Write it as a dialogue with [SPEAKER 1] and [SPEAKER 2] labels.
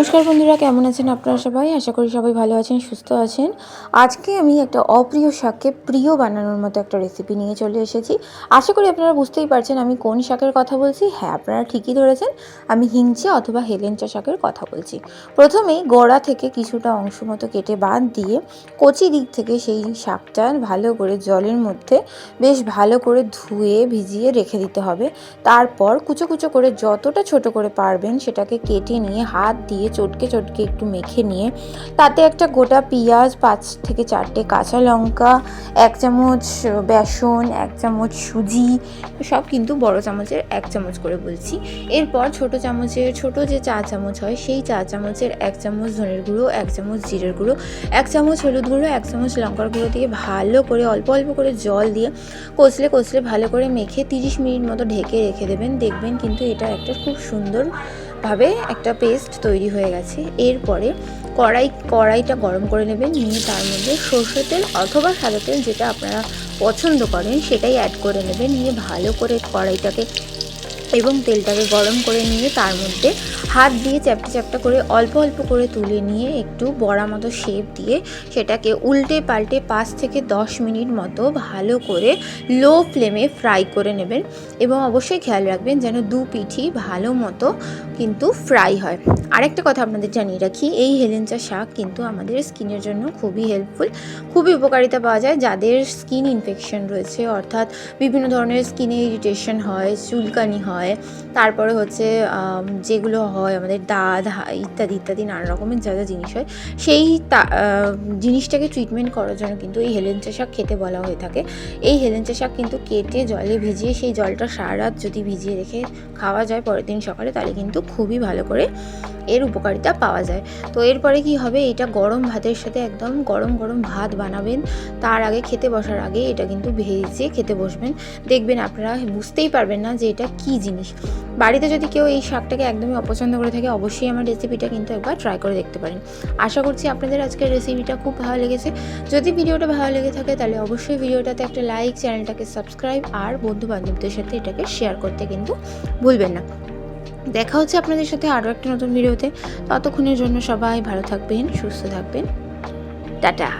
[SPEAKER 1] নমস্কার বন্ধুরা, কেমন আছেন আপনারা সবাই? আশা করি সবাই ভালো আছেন, সুস্থ আছেন। আজকে আমি একটা অপ্রিয় শাককে প্রিয় বানানোর মতো একটা রেসিপি নিয়ে চলে এসেছি। আশা করি আপনারা বুঝতেই পারছেন আমি কোন শাকের কথা বলছি। হ্যাঁ আপনারা ঠিকই ধরেছেন, আমি হিংচে অথবা হেলেঞ্চা শাকের কথা বলছি। প্রথমেই গোড়া থেকে কিছুটা অংশ মতো কেটে বাদ দিয়ে কচি দিক থেকে সেই শাকটা ভালো করে জলের মধ্যে বেশ ভালো করে ধুয়ে ভিজিয়ে রেখে দিতে হবে। তারপর কুচো কুচো করে যতটা ছোট করে পারবেন সেটাকে কেটে নিয়ে হাত দিয়ে চটকে চটকে একটু মেখে নিয়ে, তাতে একটা গোটা পেঁয়াজ, পাঁচ থেকে চারটে কাঁচা লঙ্কা, এক চামচ বেসন, এক চামচ সুজি, সব কিন্তু বড় চামচের এক চামচ করে বলছি। এরপর ছোট চামচের, ছোট যে চা চামচ হয়, সেই চা চামচের এক চামচ ধনের গুঁড়ো, এক চামচ জিরের গুঁড়ো, এক চামচ হলুদ গুঁড়ো, এক চামচ লঙ্কার গুঁড়ো দিয়ে ভালো করে, অল্প অল্প করে জল দিয়ে কষলে কষলে ভালো করে মেখে তিরিশ মিনিট মতো ঢেকে রেখে দেবেন। দেখবেন কিন্তু এটা একটা খুব সুন্দর ভাবে একটা পেস্ট তৈরি হয়ে গেছে। এরপরে কড়াই, কড়াইটা গরম করে নেবেন, নিয়ে তার মধ্যে সর্ষে তেল অথবা সাদা তেল যেটা আপনারা পছন্দ করেন, সেটাই অ্যাড করে নেবেন। নিয়ে ভালো করে কড়াইটাকে এবং তেলটাকে গরম করে নিয়ে তার মধ্যে হাত দিয়ে চ্যাপটা চ্যাপটা করে অল্প অল্প করে তুলে নিয়ে একটু বড়া মতো শেপ দিয়ে সেটাকে উল্টে পাল্টে পাঁচ থেকে দশ মিনিট মতো ভালো করে লো ফ্লেমে ফ্রাই করে নেবেন এবং অবশ্যই খেয়াল রাখবেন যেন দু পিঠি ভালো মতো কিন্তু ফ্রাই হয়। আরেকটা কথা আপনাদের জানিয়ে রাখি, এই হেলেঞ্চা শাক কিন্তু আমাদের স্কিনের জন্য খুবই হেল্পফুল খুবই উপকারিতা পাওয়া যায় যাদের স্কিন ইনফেকশন রয়েছে অর্থাৎ বিভিন্ন ধরনের স্কিনে ইরিটেশন হয়, চুলকানি হয় তারপরে হচ্ছে যেগুলো হয়, আমাদের দাঁত ইত্যাদি ইত্যাদি, নানা রকমের যা যা জিনিস হয়, সেই জিনিসটাকে ট্রিটমেন্ট করার জন্য কিন্তু এই হেলেঞ্চা শাক খেতে বলা হয়ে থাকে। এই হেলেঞ্চা শাক কিন্তু কেটে জলে ভিজিয়ে, সেই জলটা সারা রাত যদি ভিজিয়ে রেখে খাওয়া যায় পরের দিন সকালে, তাহলে কিন্তু খুবই ভালো করে এর উপকারিতা পাওয়া যায়। তো এরপরে কি হবে? এটা গরম ভাতের সাথে একদম গরম গরম ভাত বানাবেন। তার আগে খেতে বসার আগে এটা কিন্তু ভেজে খেতে বসবেন। দেখবেন আপনারা বুঝতেই পারবেন না যে এটা কী জিনিস। বাড়িতে যদি কেউ এই শাকটাকে একদমই অপছন্দ করে থাকে, অবশ্যই আমার রেসিপিটা কিন্তু একবার ট্রাই করে দেখতে পারেন। আশা করছি আপনাদের আজকের রেসিপিটা খুব ভালো লেগেছে। যদি ভিডিওটা ভালো লেগে থাকে, তাহলে অবশ্যই ভিডিওটাতে একটা লাইক চ্যানেলটাকে সাবস্ক্রাইব আর বন্ধু বান্ধবদের সাথে এটাকে শেয়ার করতে কিন্তু ভুলবেন না। দেখা হচ্ছে আপনাদের সাথে আরও একটা নতুন ভিডিওতে ততক্ষণের জন্য সবাই ভালো থাকবেন, সুস্থ থাকবেন। টাটা!